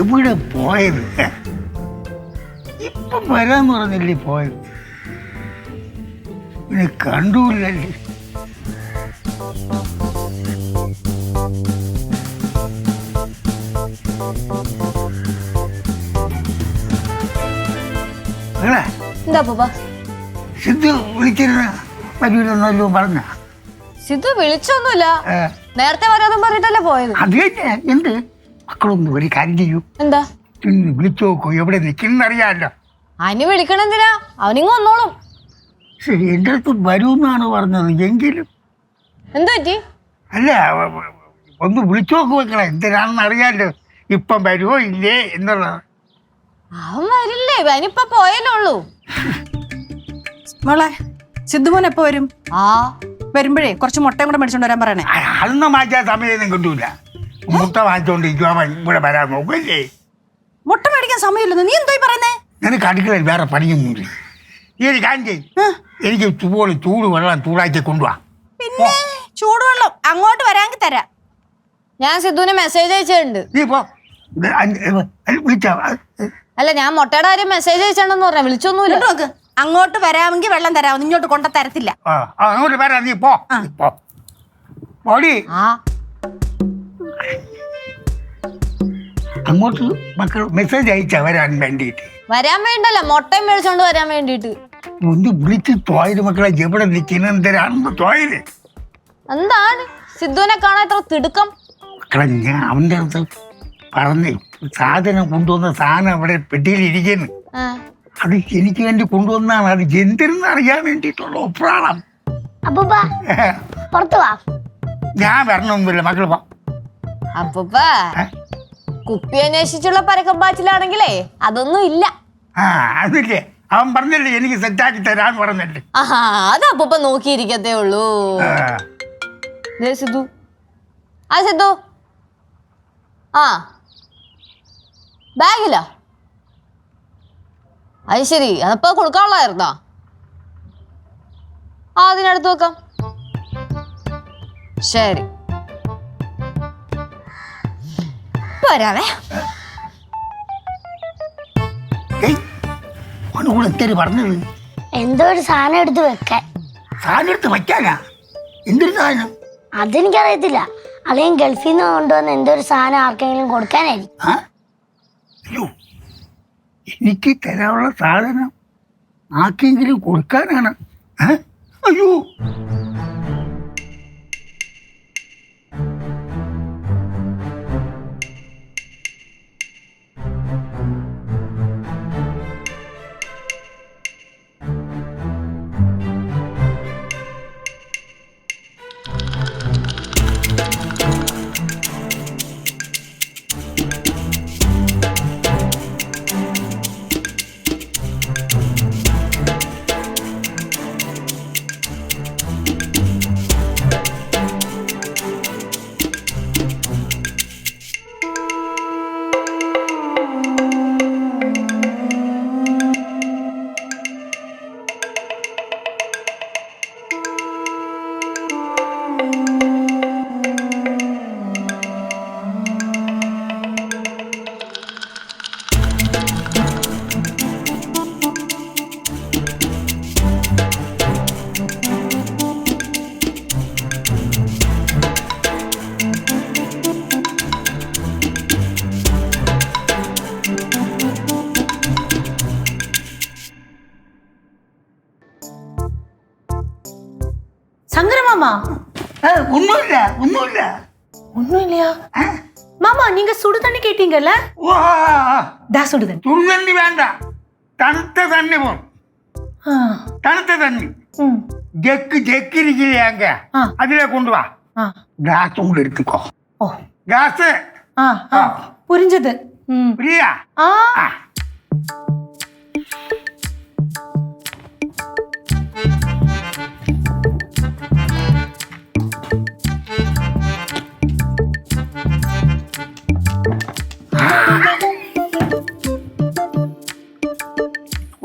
എവിടെ പോയത്? ഇപ്പൊ വരാൻ പറഞ്ഞില്ലേ പോയത്? പിന്നെ കണ്ടൂല്ലല്ലേ എന്താ സിദ്ധു വിളിച്ചിരുന്ന വരൂലെന്നല്ലോ പറഞ്ഞ? സിദ്ധു വിളിച്ചൊന്നുമില്ല. നേരത്തെ വരാതും പറഞ്ഞിട്ടല്ലേ പോയത്? അത് എന്ത്? മക്കളൊന്നും ഒരു കാര്യം ചെയ്യൂ. എന്താ? വിളിച്ചു നോക്കൂ എവിടെ നിൽക്കുന്നറിയാമല്ലോ അതിന് വിളിക്കണെന്തിനാ അവനിങ്ങ് വന്നോളും. ശരി എന്റെ അടുത്ത് വരൂന്നാണ് പറഞ്ഞത്. എങ്കിലും. എന്തു പറ്റി? അല്ല ഒന്ന് വിളിച്ചു നോക്ക് വെക്കണം എന്തിനാണെന്ന് അറിയാമല്ലോ. ഇപ്പം വരുമോ ഇല്ലേ എന്നുള്ളത് അവൻ വരില്ലേ? അവനിപ്പ പോയല്ലോ ഉള്ളൂ. മോളെ സിദ്ധുമോൻ എപ്പോ വരും? ആ. വരുമ്പോഴേ കുറച്ച് മുട്ടയും കൂടെ മേടിച്ചോണ്ട് വരാൻ പറയണേ. അതൊന്നും മാറ്റാൻ സമയമൊന്നും കിട്ടൂല. മുട്ട വാങ്ങിച്ചോണ്ട് അവൻ ഇവിടെ വരാൻ നോക്കല്ലേ മുട്ട മേടിക്കാൻ സമയമില്ലെന്ന്? നീ എന്തോ പറയുന്നേ? നിനക്ക് അടുക്കളയിൽ വേറെ പണിയൊന്നുമില്ല ഈ ഒരു കാര്യം ചെയ്യ്. എനിക്ക് ചൂട് ചൂട് വെള്ളം ചൂടാക്കി കൊണ്ടുപോവാ പിന്നെ ചൂടുവെള്ളം അങ്ങോട്ട് വരാൻ തരാം. ഞാൻ സിദ്ധുവിന് മെസ്സേജ് അയച്ചിട്ടുണ്ട്. നീ പോ. വിളിച്ചാ അല്ല ഞാൻ മുട്ടയുടെ കാര്യം മെസ്സേജ് അയച്ചിട്ടുണ്ടെന്ന് പറഞ്ഞ വിളിച്ചൊന്നുമില്ല. നോക്ക്. അങ്ങോട്ട് വരാമെങ്കിൽ വെള്ളം തരാമോ ഇങ്ങോട്ട് കൊണ്ട തരത്തില്ല. ആ ആ, അങ്ങോട്ട് വരാ. നീ പോ. നീ പോ. പോടി. ആ. അങ്ങോട്ട് മക്കൾ മെസ്സേജ് അയച്ചാ വരാൻ വേണ്ടിയിട്ട് വരാൻ വേണ്ടല്ല. മുട്ടയും മേടിച്ചോണ്ട് വരാൻ വേണ്ടിട്ട്. ഒന്ന് വിളിച്ച് തോയത് മക്കളെ എവിടെ നിൽക്കുന്ന? എന്തിനാണെന്ന് തോയത് എന്താണ്? സിദ്ധുവിനെ കാണാൻ ഇത്ര തിടുക്കം? മക്കളെ ഞാൻ അവന്റെ അടുത്ത് പറഞ്ഞ്. സാധനം കൊണ്ടുവന്ന സാധനം അവിടെ പെട്ടിയിലിരിക്കുന്നു ആ. അത് എനിക്ക് വേണ്ടി കൊണ്ടുവന്നാണ്. അത് എന്തിനെന്ന് അറിയാൻ വേണ്ടിയിട്ടുള്ള ഒപ്രാളം അപ്പൂപ്പ പുറത്തു വാ. ഞാൻ വരണമൊന്നുമില്ല മക്കൾ പോ അപ്പൂപ്പ ഏ? കുപ്പി അന്വേഷിച്ചുള്ള പരക്കമ്പാച്ചിലാണെങ്കിലേ അതൊന്നും ഇല്ല. ആ അതില്ലേ. അവൻ പറഞ്ഞല്ലേ എനിക്ക് സെറ്റാക്കി തരാൻ പറഞ്ഞല്ലേ. ആഹാ അത് അപ്പൂപ്പ നോക്കിയിരിക്കത്തേ ഉള്ളൂ. ദേ സിദ്ധു. ആ സിദ്ധു. ആ. അത് ശരി. അതപ്പോ കൊടുക്കാനുള്ളതായിരുന്നോ? ആ അതിനടുത്ത് വെക്കാം. ശരി. പോരാവേ. ഏയ് അവന് കൂടെ എന്തേര് പറഞ്ഞത്? എന്തോ ഒരു സാധനം എടുത്ത് വെക്കാൻ. സാധനം എടുത്ത് വയ്ക്കാനാ? എന്തൊരു സാധനം? അതെനിക്കറിയത്തില്ല. അല്ലെങ്കിൽ ഗൾഫിൽ നിന്ന് കൊണ്ടുവന്ന എന്തോ ഒരു സാധനം ആർക്കെങ്കിലും കൊടുക്കാനായിരിക്കും. എനിക്ക് തരാനുള്ള സാധനം ആർക്കെങ്കിലും കൊടുക്കാനാണ്. അയ്യോ. ஒன்றும் இல்லை ஒன்றும் இல்லை. ஒன்றும் இல்லையா? மாமா நீங்க சுடு தண்ணி கேட்டீங்கல்ல? தா சுடு தண்ணி. சுடு தண்ணி வேண்டாம். தனுத்த தண்ணி போதும். தனுத்த தண்ணி. ஜெக்கு ஜெக்கு இருக்கிறாங்க அதுல கொண்டு வா. கிளாஸ் உள்ள எடுத்துக்கோ. கிளாஸ் புரிஞ்சது. புரியா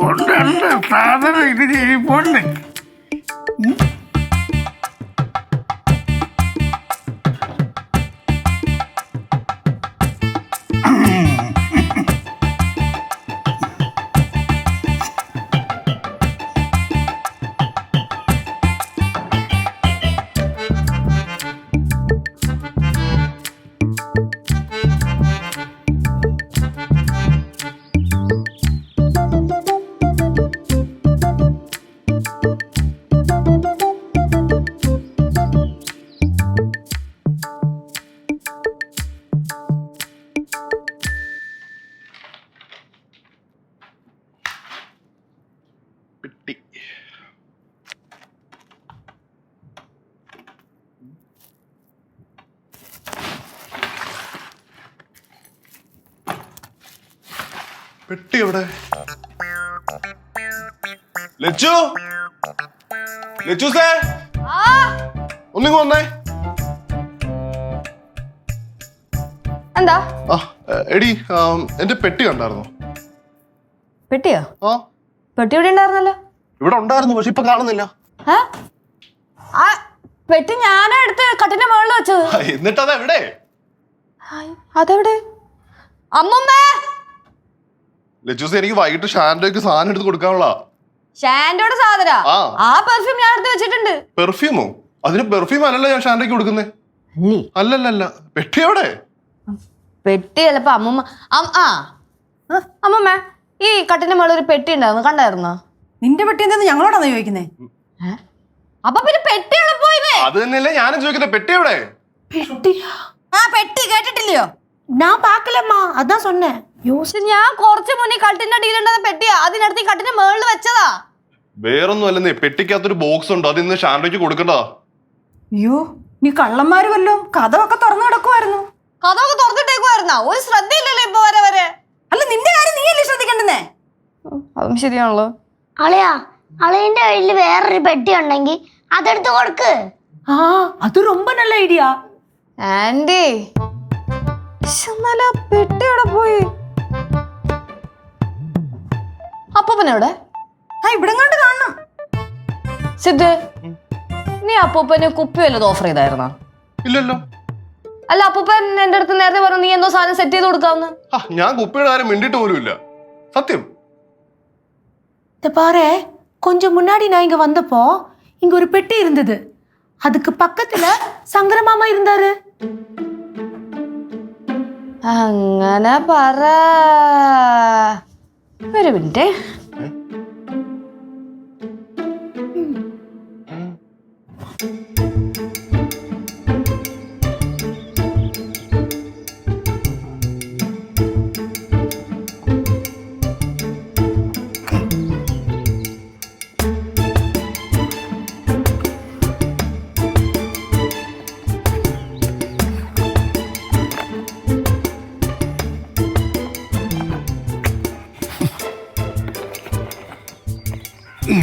ஆ സാധനം ഇത് ഇരിപ്പുണ്ട് പെട്ടി എവിടെ? ലച്ചു? ലച്ചു സേ? ഒന്നിങ്ങ് വന്നേ. എന്താ? ആ എടി എന്റെ പെട്ടി കണ്ടായിരുന്നോ? പെട്ടിയോ? ആ. പെട്ടി ഇവിടെ ഉണ്ടായിരുന്നല്ലോ. ഇവിടെ ഉണ്ടായിരുന്നു പക്ഷെ ഇപ്പൊ കാണുന്നില്ല. ഏ? ആ പെട്ടി ഞാനാ എടുത്ത് കട്ടിന്റെ മുകളിൽ വെച്ചത്. എന്നിട്ട് അത് എവിടെ ഹായ്, അതെവിടെ? അമ്മുമ്മ! ലജൂസ് എനിക്ക് വൈകിട്ട് ഷാൻഡോയ്ക്ക് സാധനം എടുത്ത് കൊടുക്കാനുള്ള. ഷാൻഡോയുടെ സാധന? ആ. പെർഫ്യൂം ഞാൻ എടുത്ത് വെച്ചിട്ടുണ്ട്. പെർഫ്യൂമോ അതിന് പെർഫ്യൂം അല്ലല്ലോ ഞാൻ ഷാൻഡോയ്ക്ക് കൊടുക്കുന്നേ. അല്ലേ. അല്ലല്ലല്ല. പെട്ടി എവിടെ? പെട്ടി ചിലപ്പോ അമ്മമ്മ. ആ. ആ, അമ്മമ്മ ഈ കട്ടിന്റെ മുകളിൽ ഒരു പെട്ടി ഉണ്ടായിരുന്നു കണ്ടായിരുന്നോ? നിന്റെ പെട്ടി എന്താ ഞങ്ങളോടാണോ ചോദിക്കുന്നേ? ഏ? അപ്പൊ പിന്നെ പെട്ടി എവിടെ പോയി അത് തന്നെയല്ലേ ഞാനും ചോദിക്കുന്നത്. പെട്ടി എവിടെ? പെട്ടി. ആ പെട്ടി കേട്ടിട്ടില്ലയോ? நான் பார்க்கலம்மா அதான் சொன்னேன் யோசி പക്ഷെ ഞാൻ കുറച്ച് മുന്നേ കട്ടിന്റെ അടിയിലുണ്ടായിരുന്ന പെട്ടിയാ അതിനടുത്ത് ഈ കട്ടിന്റെ മുകളിൽ വെച്ചതാ വേറൊന്നും അല്ലെന്നേ പെട്ടിക്കകത്തൊരു ബോക്സ് ഉണ്ട് അത് ഇന്ന് ഷാൻഡോയ്ക്ക് കൊടുക്കണ്ടതാ അയ്യോ നീ കള്ളന്മാര് വല്ലോ കഥമൊക്കെ തുറന്നു കിടക്കുമായിരുന്നു കഥമൊക്കെ തുറന്നിട്ടേക്കുവായിരുന്ന ഒരു ശ്രദ്ധയില്ലല്ലോ ഇപ്പൊ വരെ വരെ അല്ല നിന്റെ കാര്യം നീയല്ലേ ശ്രദ്ധിക്കണ്ടെന്നേ അതും ശരിയാണല്ലോ അളിയാ അളിയന്റെ കയ്യിൽ വേറൊരു പെട്ടി ഉണ്ടെങ്കിൽ അതെടുത്ത് കൊടുക്ക് ஆ அது ரொம்ப நல்ல ஐடியா ആന്റി എന്നാലും ആ പെട്ടി എവിടെ പോയി അപ്പൂപ്പനെവിടെ ആ ഇവിടെ കണ്ട് കാണണം സിദ്ധു നീ അപ്പൂപ്പന് കുപ്പി വല്ലതും ഓഫർ ചെയ്തായിരുന്നോ ഇല്ലല്ലോ അല്ല അപ്പൂപ്പൻ എന്റെ അടുത്ത് നേരത്തെ പറഞ്ഞു നീ എന്തോ സാധനം സെറ്റ് ചെയ്ത് കൊടുക്കാവുന്ന ആ ഞാൻ കുപ്പിയുടെ കാര്യം മിണ്ടിട്ട് പോലും ഇല്ല സത്യം இந்த பாரு கொஞ்சம் முன்னாடி நான் இங்க வந்தப்போ இங்க ஒரு பெட்டி இருந்தது அதுக்கு பக்கத்துல சங்கர மாமா இருந்தாரு അങ്ങനെ പറ. ഒരു മിനിറ്റ്.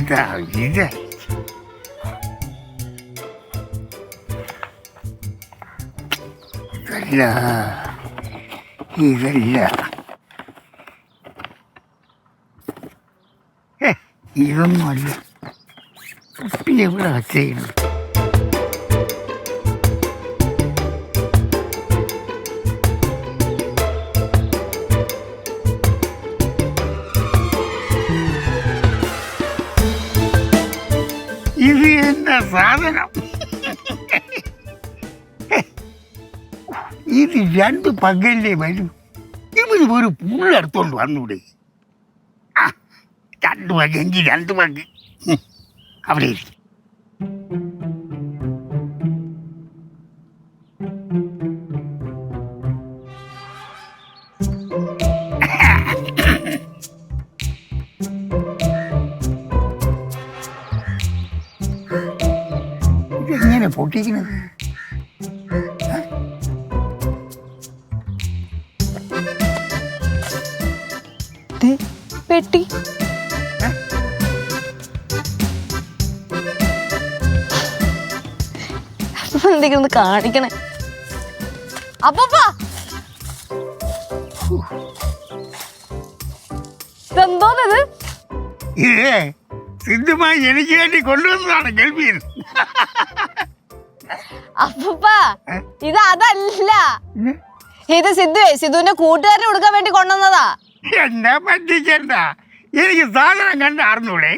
ഇതാ ഇത് ഇതല്ല ഇതല്ല ഏ, ഇതൊന്നുമല്ല കുപ്പി എവിടെ സാധനം. ഇത് രണ്ട് പകലിലെ വരും. ഇവർ ഒരു പുള്ളെടുത്തോണ്ട് വന്നൂടെ. ആ രണ്ട് പകെങ്കിൽ രണ്ട് പകി അവിടെ ഇരിക്കും. ഇതെങ്ങനെ പൊട്ടിക്കുന്നത്? പെട്ടി. എന്തെങ്കിലും ഒന്ന് കാണിക്കണേ. അപ്പപ്പാ! എന്തോന്നത് ഇത്? സിദ്ധമായി എനിക്ക് വേണ്ടി കൊണ്ടുവന്നതാണ് ഗൾഫിൽ. അപ്പൂപ്പ ഇത് അതല്ല. ഇത് സിദ്ധുവേ സിദ്ധുവിന്റെ കൂട്ടുകാരന് കൊടുക്കാൻ വേണ്ടി കൊണ്ടുവന്നതാ. എന്നാ പറ്റിക്കണ്ട. എനിക്ക് സാധനം കണ്ട അറിഞ്ഞൂടെ?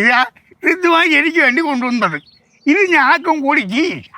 ഇതാ സിദ്ധുവായി എനിക്ക് വേണ്ടി കൊണ്ടുവന്നത്. ഇത് ഞാക്കും കൂടി ചെയ്യില്ല